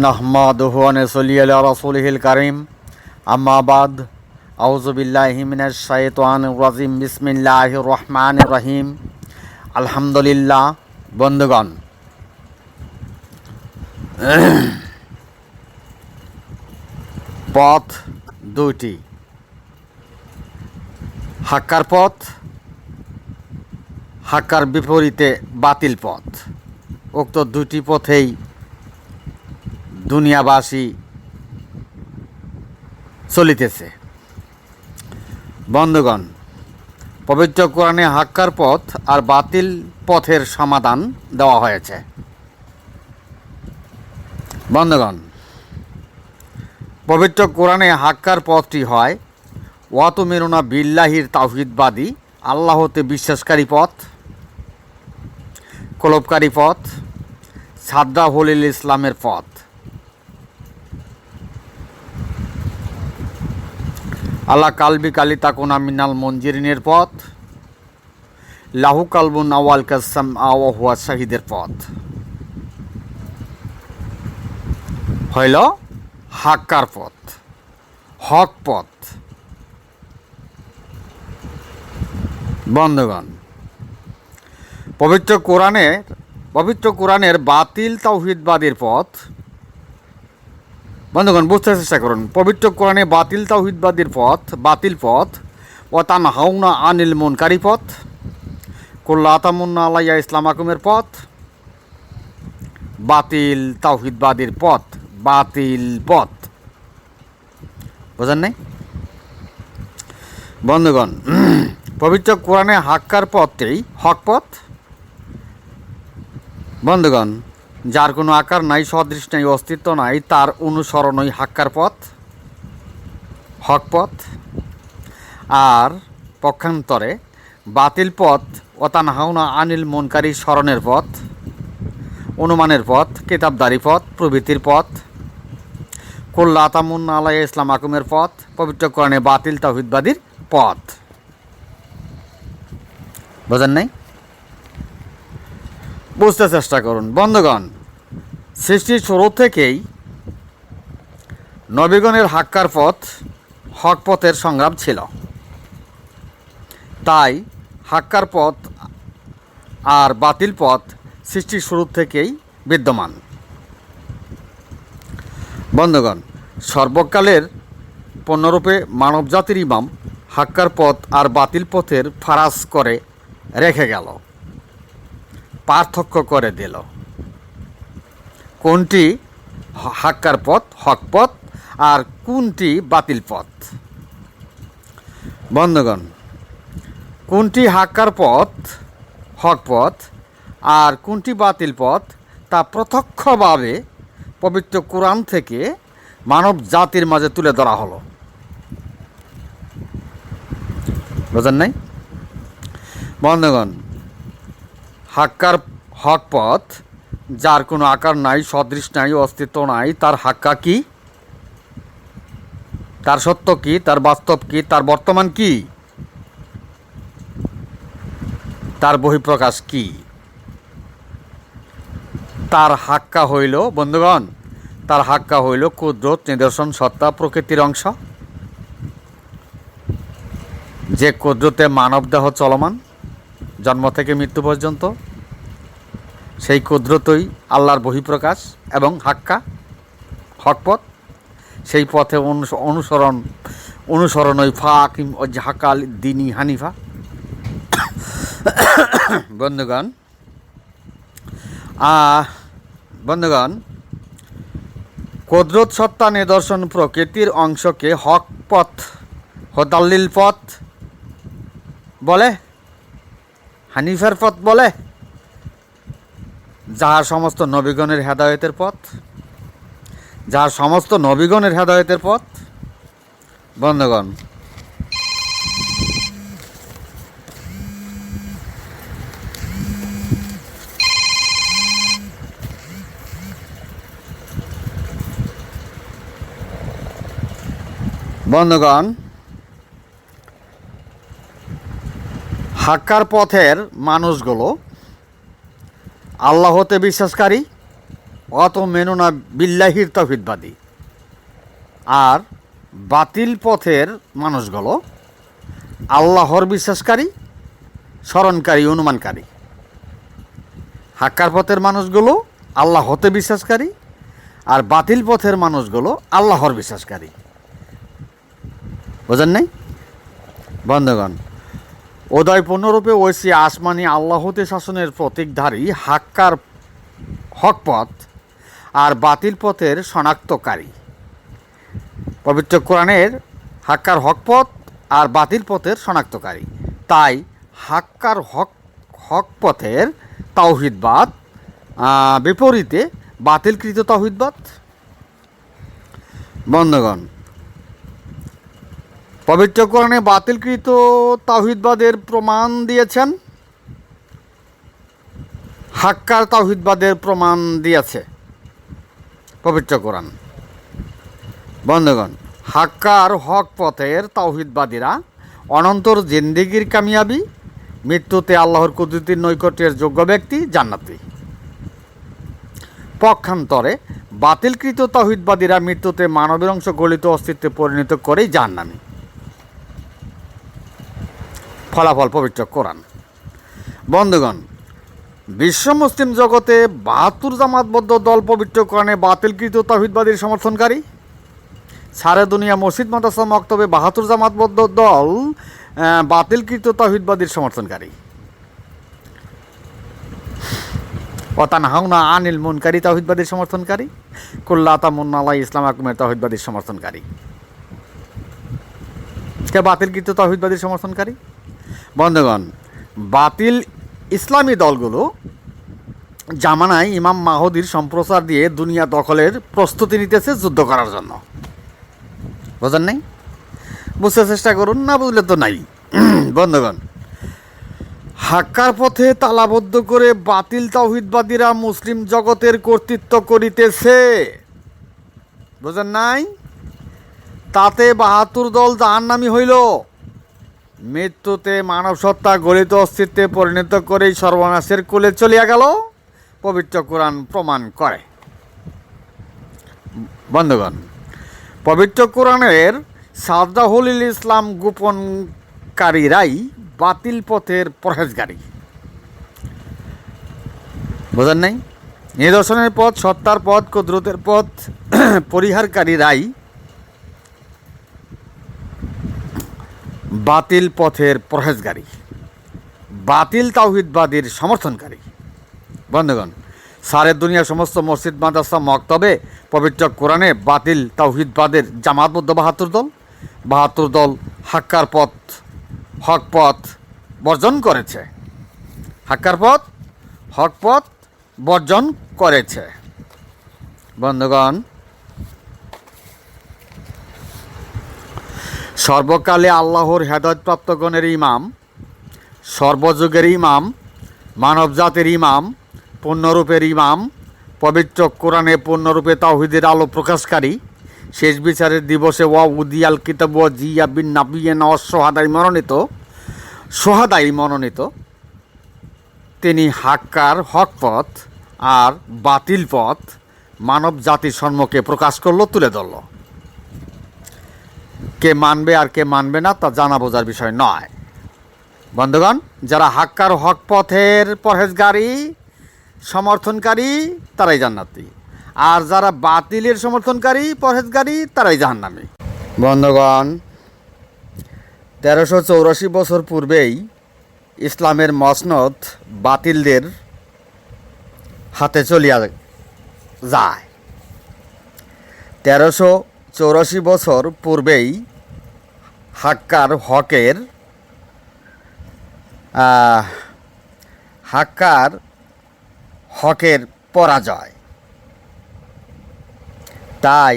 নাহমাদুহু আনসলি আলা রাসূলিহিল কারীম আম্মা বাদ আউযু বিল্লাহি মিনাশ শাইতানির রাজিম বিসমিল্লাহির রহমানির রহিম আলহামদুলিল্লাহ বন্ধুগণ। পথ দুটি হাক্কার পথ, হাক্কার বিপরীতে বাতিল পথ। উক্ত দুটি পথেই দুনিয়াবাসী চলিতেছে। বন্ধুগণ, পবিত্র কোরআনে হাক্কার পথ আর বাতিল পথের সমাধান দেওয়া হয়েছে। বন্ধুগণ, পবিত্র কোরআনে হাক্কার পথটি হয় ওয়াতু মেরুনা বিল্লাহির তাওহিদবাদী, আল্লাহতে বিশ্বাসকারী পথ, কলবকারী পথ সাদ্দা হলিল ইসলামের পথ। আল্লাহ কালবি কালি তাকুনা মিনাল মঞ্জিরিনের পথ। লাহু কালবুন আওয়াল কাসাম আওয়াহুয়া শাহিদের পথ। হইল হাক্কার পথ, হক পথ। বন্ধুগণ, পবিত্র কোরআনের পবিত্র কোরআনের বাতিল তাওহিদবাদীর পথ বন্ধুগণ, বুঝতে চেষ্টা করুন। পবিত্র কোরআনে বাতিল তাওহিদবাদীর পথ, বাতিল পথ ও তান হাউনা আনিল মুনকারি পথ, কোল্লা আতামুন্না আলাইয়া ইসলাম আকুমের পথ, বাতিল তাওহিদবাদীর পথ, বাতিল পথ। বোঝেন নাই? বন্ধুগণ, পবিত্র কোরআনে হাক্কার পথটি হক পথ। বন্ধুগণ যার কোনো আকার নাই, সদৃশ নাই, অস্তিত্ব নাই, তার অনুসরণই হাক্কার পথ, হক পথ। আর পক্ষান্তরে বাতিল পথ অতানহাউনা আনিল মনকারী স্মরণের পথ, অনুমানের পথ, কিতাবদারি পথ, প্রভৃতির পথ। কোল্লা তামুন আলাই ইসলাম আকুমের পথ, পবিত্র কোরআনে বাতিল তাহিদবাদীর পথ। বোঝেন নাই? বুঝতে চেষ্টা করুন। বন্ধুগণ সৃষ্টির শুরু থেকেই নবীগণের হাক্কার পথ হক পথের সংগ্রাম ছিল। তাই হাক্কার পথ আর বাতিল পথ সৃষ্টির শুরু থেকেই বিদ্যমান। বন্ধুগণ, সর্বকালের পণ্যরূপে মানবজাতির ইমাম হাক্কার পথ আর বাতিল পথের ফারাজ করে রেখে গেল, পার্থক্য করে দিল। কোনটি হাক্কার পথ, হক পথ, আর কোনটি বাতিল পথ? বন্ধগণ, কোনটি হাক্কার পথ, হক পথ, আর কোনটি বাতিল পথ? তা প্রত্যক্ষভাবে পবিত্র কোরআন থেকে মানব জাতির মাঝে তুলে ধরা হলো। বোঝেন নাই? বন্ধগণ, হাক্কার হক পথ যার কোনো আকার নাই, সদৃশ নাই, অস্তিত্ব নাই, তার হাক্কা কি? তার সত্য কি? তার বাস্তব কি? তার বর্তমান কি? তার বহিঃপ্রকাশ কি? তার হাক্কা হইল, বন্ধুগণ, তার হাক্কা হইল কুদরত নিদর্শন, সত্তা, প্রকৃতির অংশ। যে কুদরতে মানব দেহ চলমান, জন্ম থেকে মৃত্যু পর্যন্ত। সেই কুদরতই আল্লাহর বহিঃপ্রকাশ এবং হাক্কা, হকপথ। সেই পথে অনুস- অনুসরণ অনুসরণ ওই ফাকিম ও ঝাকাল দিনী হানিফা। বন্ধুগণ বন্ধুগণ, কুদরত সত্তা নিদর্শন প্রকৃতির অংশকে হক পথ হতাল্লিল পথ বলে, হানিফার পথ বলে। যাহার সমস্ত নবীগণের হেদায়তের পথ যাহার সমস্ত নবীগণের হেদায়তের পথ, বন্ধগণ বন্ধগণ, হাক্কার পথের মানুষগুলো আল্লাহতে বিশ্বাসকারী, অত মেনুনা বিল্লাহির তফিদবাদী আর বাতিল পথের মানুষগুলো আল্লাহর বিশ্বাসকারী, স্মরণকারী, অনুমানকারী। হাক্কার পথের মানুষগুলো আল্লাহ হতে বিশ্বাসকারী, আর বাতিল পথের মানুষগুলো আল্লাহর বিশ্বাসকারী। বোঝেন নাই? বন্ধগণ ওদয় পূর্ণরূপে ঐশী আসমানি আল্লাহতে শাসনের প্রতীকধারী হাক্কার হকপথ আর বাতিল পথের শনাক্তকারী। পবিত্র কোরআনের হাক্কার হকপথ আর বাতিল পথের শনাক্তকারী। তাই হাক্কার হক হক পথের তাওহিদবাদ বিপরীতে বাতিলকৃত তাওহিদবাদ। বন্ধগণ পবিত্র কোরআনে বাতিলকৃত তাহিদবাদের প্রমাণ দিয়েছেন। হাক্কার তাহিদবাদের প্রমাণ দিয়েছে। পবিত্র কোরআন বন্ধুগণ, হাক্কার হক পথের তাওহিদবাদীরা অনন্তর জিন্দিগির কামিয়াবি, মৃত্যুতে আল্লাহর কুদরতির নৈকট্যের যোগ্য ব্যক্তি, জান্নাতি। পক্ষান্তরে বাতিলকৃত তাহিদবাদীরা মৃত্যুতে মানবের অংশ গলিত অস্তিত্বে পরিণত করেই জাহান্নামী। ফলাফল পবিত্র কোরআন। বন্ধুগণ, বিশ্ব মুসলিম জগতে বাহাত্তর জামাতবদ্ধ দল পবিত্র কোরআনে বাতিলকৃত তাহিদবাদীর সমর্থনকারী? সারে দুনিয়া মসজিদ, মাদ্রাসা, মক্তবে বাহাত্তর জামাতবদ্ধ দল বাতিলকৃত তাহিদবাদীর সমর্থনকারী। অতান হাওনা আনিল মুনকারী, তাহিদবাদীর সমর্থনকারী। কুল্লা তামুন্না আল্লাহ ইসলাম আকুমের তাহিদবাদীর সমর্থনকারী। কে বাতিলকৃত তাহিদবাদীর সমর্থনকারী? বন্ধুগণ, বাতিল ইসলামী দলগুলো জামানায় ইমাম মাহদির সম্প্রচার দিয়ে দুনিয়া দখলের প্রস্তুতি নিতেছে যুদ্ধ করার জন্য। বোঝেন নাই? বুঝতে চেষ্টা করুন, না বুঝলে তো নাই। বন্ধুগণ, হাক্কার পথে তালাবদ্ধ করে বাতিল তাওহিদবাদীরা মুসলিম জগতের কর্তৃত্ব করিতেছে। বুঝেন নাই? তাতে বাহাত্তর দল জাহান্নামি হইল। মৃত্যুতে মানব সত্তা গলিত অস্তিত্বে পরিণত করেই সর্বনাশের কোলে চলিয়া গেল। পবিত্র কোরআন প্রমাণ করে। বন্ধুগণ, পবিত্র কোরআনের সাদাহুল ইসলাম গোপনকারীরাই বাতিল পথের পরহেজগারী। বোঝেন নাই? নিদর্শনের পথ, সত্তার পথ, কুদরতের পথ, পরিহারকারীরাই বাতিল পথের পরহেজগারী। বাতিল তাওহিদবাদীর সমর্থনকারী। বন্ধুগণ, সারের দুনিয়া সমস্ত মসজিদ, মাদ্রাসা, মক্তবে পবিত্র কোরআনে বাতিল তাওহিদবাদের জামাতবদ্ধ বাহাত্তর দল বাহাত্তর দল হাক্কার পথ, হক পথ বর্জন করেছে। হাক্কার পথ, হক পথ বর্জন করেছে। বন্ধুগণ সর্বকালে আল্লাহর হেদায়তপ্রাপ্তগণের ইমাম, সর্বযুগের ইমাম, মানবজাতির ইমাম, পূর্ণরূপের ইমাম, পবিত্র কোরআনে পূর্ণরূপে তাহিদের আলো প্রকাশকারী, শেষ বিচারের দিবসে ওয়া উদিয়াল কিতাব ওয়া জিয়া বিন নাবিয়ে নওয়াজ সোহাদাই মনোনীত সোহাদাই মনোনীত। তিনি হাক্কার হক পথ আর বাতিল পথ মানব জাতির সম্মুখে প্রকাশ করল, তুলে ধরলো। কে মানবে আর কে মানবে না তা জানা বোঝার বিষয় নয়। বন্ধুগণ, যারা হাক্কার হক পথের পরহেজগারী, সমর্থনকারী, তারাই জান্নাতি। আর যারা বাতিলের সমর্থনকারী, পরহেজগারী, তারাই জাহান্নামী। বন্ধুগণ, তেরোশো চৌরাশি বছর পূর্বেই ইসলামের মসনদ বাতিলদের হাতে চলিয়া যায়। তেরোশো চৌরাশি বছর পূর্বেই হাক্কার হকের হাক্কার হকের পরাজয়। তাই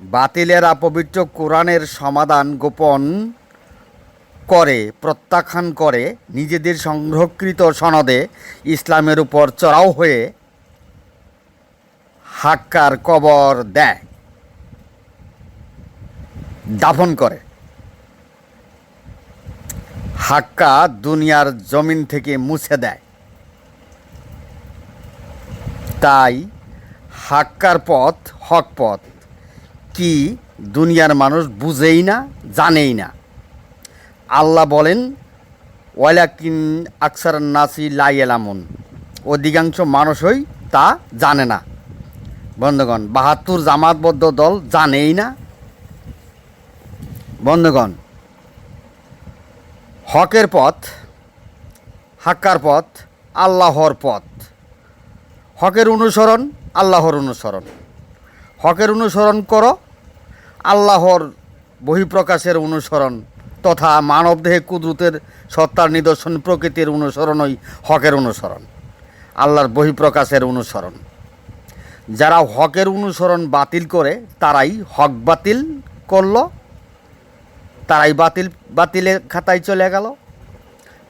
বাতিলেরা পবিত্র কোরআনের সমাধান গোপন করে, প্রত্যাখ্যান করে নিজেদের সংরক্ষিত সনদে ইসলামের উপর চড়াও হয়ে হাক্কার কবর দেয়। দাফন করে। হাক্কা দুনিয়ার জমিন থেকে মুছে দেয়। তাই হাক্কার পথ হক পথ। কি দুনিয়ার মানুষ বুঝেই না, জানেই না। আল্লাহ বলেন, ওয়ালাকিন আকসার নাসি লাই এলামুন অধিকাংশ মানুষই তা জানে না। বন্ধুগণ, বাহাত্তর জামাতবদ্ধ দল জানেই না বন্ধুগণ, হকের পথ, হাক্কার পথ, আল্লাহর পথ। হকের অনুসরণ, আল্লাহর অনুসরণ। হকের অনুসরণ করো, আল্লাহর বহিঃপ্রকাশের অনুসরণ তথা মানবদেহে কুদরতের সত্তার নিদর্শন, প্রকৃতির অনুসরণই হকের অনুসরণ, আল্লাহর বহিঃপ্রকাশের অনুসরণ। যারা হকের অনুসরণ বাতিল করে, তারাই হক বাতিল করল তারাই বাতিল, বাতিলের খাতায় চলে গেল।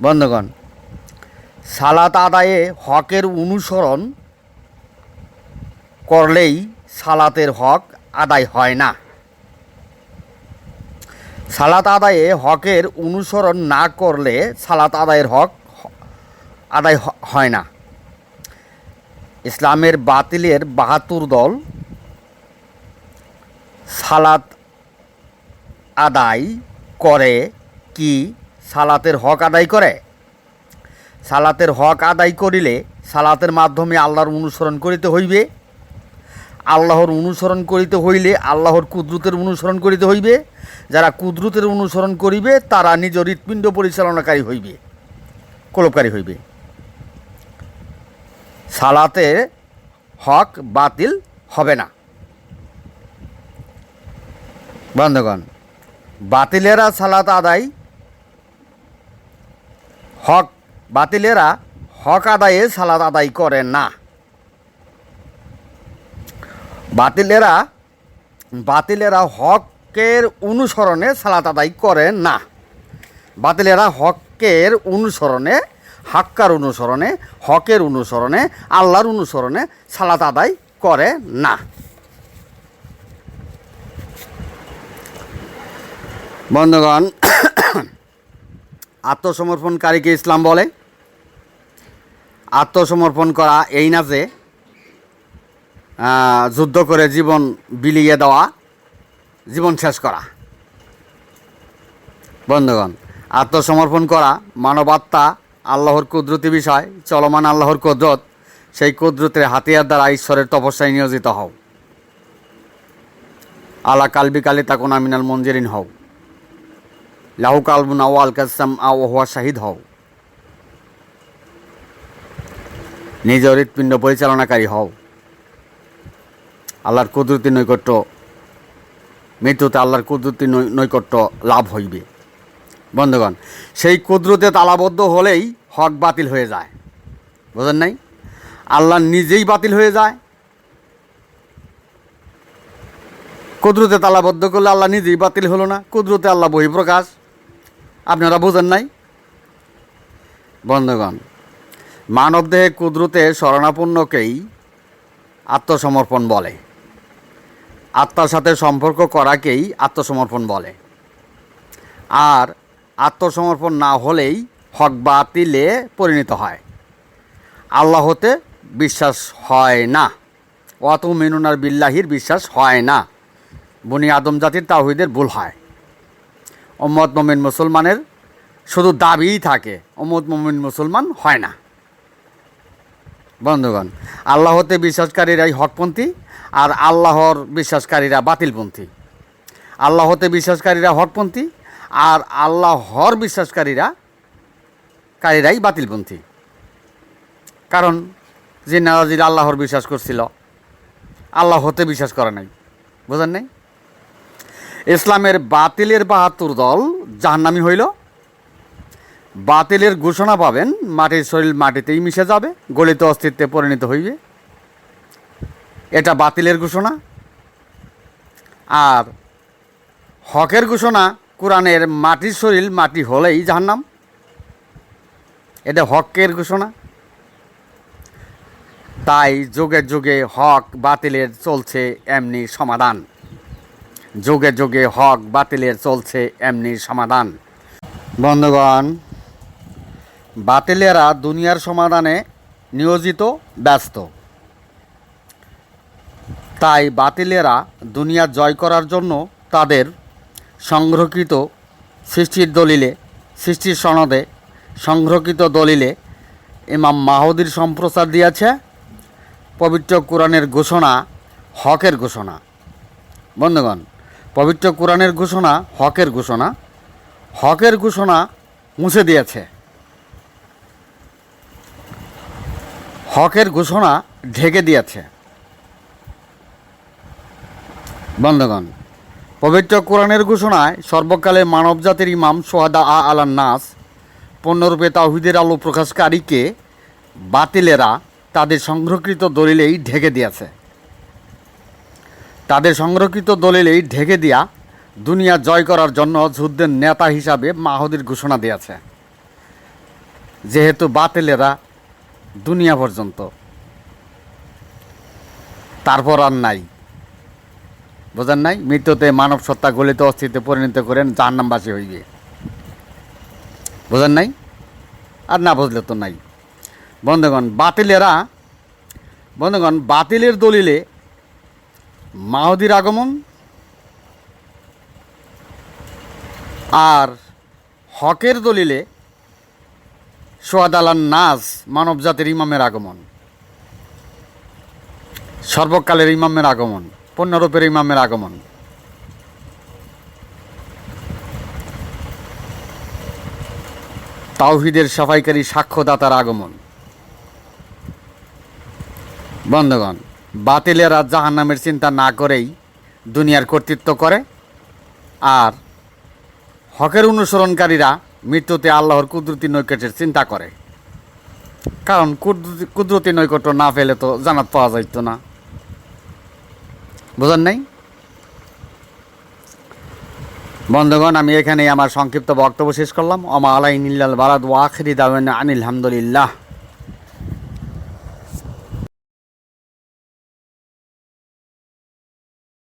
বন্ধুগণ, সালাত আদায়ে হকের অনুসরণ করলেই সালাতের হক আদায় হয় না। সালাত আদায়ে হকের অনুসরণ না করলে সালাত আদায়ের হক আদায় হয় না। ইসলামের বাতিলের বাহাত্তর দল সালাত আদায় করে কি সালাতের হক আদায় করে? সালাতের হক আদায় করিলে সালাতের মাধ্যমে আল্লাহর অনুসরণ করিতে হইবে। আল্লাহর অনুসরণ করিতে হইলে আল্লাহর কুদরতের অনুসরণ করিতে হইবে। যারা কুদরতের অনুসরণ করিবে, তারা নিজ হৃৎপিণ্ড পরিচালনাকারী হইবে, কলপকারী হইবে। সালাতের হক বাতিল হবে না। বন্ধগণ বাতিলেরা সালাত আদায়, হক, বাতিলেরা হক আদায়ে সালাত আদায় করে না। বাতিলেরা বাতিলেরা হকের অনুসরণে সালাত আদায় করে না। বাতিলেরা হকের অনুসরণে, হাক্কার অনুসরণে, হকের অনুসরণে, আল্লাহর অনুসরণে সালাত আদায় করে না। বন্ধুগণ, আত্মসমর্পণকারীকে ইসলাম বলে। আত্মসমর্পণ করা এই না যে যুদ্ধ করে জীবন বিলিয়ে দেওয়া, জীবন শেষ করা। বন্ধুগণ, আত্মসমর্পণ করা মানবাত্মা আল্লাহর কুদরতি বিষয়, চলমান আল্লাহর কুদরত, সেই কুদরতের হাতিয়ার দ্বারা ঈশ্বরের তপস্যায় নিয়োজিত হও। আলা কালবি কালি তাকুন আমিনাল মঞ্জেরিন হও। লাহু কালবুন আল কাসাম হওয়া শাহিদ হও। নিজ হৃৎপিণ্ড পরিচালনাকারী হও। আল্লাহর কুদরতি নৈকট্য, মৃত্যুতে আল্লাহর কুদরতি নৈকট্য লাভ হইবে। বন্ধুগণ, সেই কুদরতে তালাবদ্ধ হলেই হক বাতিল হয়ে যায়। বোঝেন নাই? আল্লাহ নিজেই বাতিল হয়ে যায়। কুদরতে তালাবদ্ধ করলে আল্লাহ নিজেই বাতিল হলো না। কুদরতে আল্লাহ বহিঃপ্রকাশ। আপনারা বোঝেন নাই? বন্ধুগণ, মানবদেহে কুদরতে শরণাপন্নকেই আত্মসমর্পণ বলে। আত্মার সাথে সম্পর্ক করাকেই আত্মসমর্পণ বলে। আর আত্মসমর্পণ না হলেই হক বাতিলে পরিণত হয়। আল্লাহতে বিশ্বাস হয় না। অত মেনুনার বিল্লাহির বিশ্বাস হয় না। বনি আদম জাতির তাহিদের ভুল হয়। ওম্মদ মমিন মুসলমানের শুধু দাবিই থাকে ওম্মদ মমিন মুসলমান হয় না। বন্ধুগণ, আল্লাহতে বিশ্বাসকারীরাই হকপন্থী আর আল্লাহর বিশ্বাসকারীরা বাতিলপন্থী। আল্লাহতে বিশ্বাসকারীরা হকপন্থী আর আল্লাহর বিশ্বাসকারীরা কারীরাই বাতিলপন্থী। কারণ যে নারাজির আল্লাহর বিশ্বাস করছিল আল্লাহ হতে বিশ্বাস করে নাই। বোঝেন নাই? ইসলামের বাতিলের বাহাত্তর দল জাহান্নামি হইল। বাতিলের ঘোষণা পাবেন, মাটির শরীর মাটিতেই মিশে যাবে, গলিত অস্তিত্বে পরিণত হইবে। এটা বাতিলের ঘোষণা। আর হকের ঘোষণা, কোরআনের মাটির শরীর মাটি হলেই জাহান্নাম। এটা হকের ঘোষণা। তাই যুগে যুগে হক বাতিলের চলছে এমনি সমাধান। যুগে যুগে হক বাতিলের চলছে এমনি সমাধান। বন্ধুগণ, বাতিলেরা দুনিয়ার সমাধানে নিয়োজিত, ব্যস্ত। তাই বাতিলেরা দুনিয়া জয় করার জন্য তাদের সংরক্ষিত সৃষ্টির দলিলে, সৃষ্টির সনদে সংরক্ষিত দলিলে ইমাম মাহুদির সম্প্রচার দিয়েছে, পবিত্র কোরআনের ঘোষণা, হকের ঘোষণা। বন্ধুগণ পবিত্র কোরআনের ঘোষণা, হকের ঘোষণা। হকের ঘোষণা মুছে দিয়েছে। হকের ঘোষণা ঢেকে দিয়েছে। বন্ধগণ, পবিত্র কোরআনের ঘোষণায় সর্বকালে মানবজাতির ইমাম সোহাদা আ আলান নাস পূর্ণরূপে তাহিদের আলো প্রকাশকারীকে বাতিলেরা তাদের সংরক্ষিত দলিলেই ঢেকে দিয়েছে। তাদের সংরক্ষিত দলিলেই ঢেকে দিয়া দুনিয়া জয় করার জন্য যুদ্ধের নেতা হিসাবে মাহুদির ঘোষণা দিয়েছে। যেহেতু বাতিলেরা দুনিয়া পর্যন্ত। তারপর আর নাই। বোঝেন নাই? মৃত্যুতে মানব সত্তা গলিত অস্থিতে পরিণত করেন যার জাহান্নামবাসী হইবে বোঝেন নাই? আর না বুঝলে তো নাই। বন্ধুগণ, বাতিলেরা, বন্ধুগণ, বাতিলের দলিলে মাহুদির আগমন আর হকের দলিলে সোয়াদ আলান নাজ মানবজাতির ইমামের আগমন, সর্বকালের ইমামের আগমন পূর্ণরূপের ইমামের আগমন। তাওহিদের সাফাইকারী সাক্ষ্যদাতার আগমন। বন্ধগণ বাতিলেরা জাহান নামের চিন্তা না করেই দুনিয়ার কর্তৃত্ব করে। আর হকের অনুসরণকারীরা মৃত্যুতে আল্লাহর কুদরতি নৈকট্যের চিন্তা করে। কারণ কুদরতি নৈকট্য না ফেলে তো জানাত পাওয়া যাইত না। বোঝেন নাই? বন্ধুগণ, আমি এখানে আমার সংক্ষিপ্ত বক্তব্য শেষ করলাম। অমা আলাই নীলাল বারাদ ওয়াখরি দাওয়ান আনিল হামদুলিল্লাহ।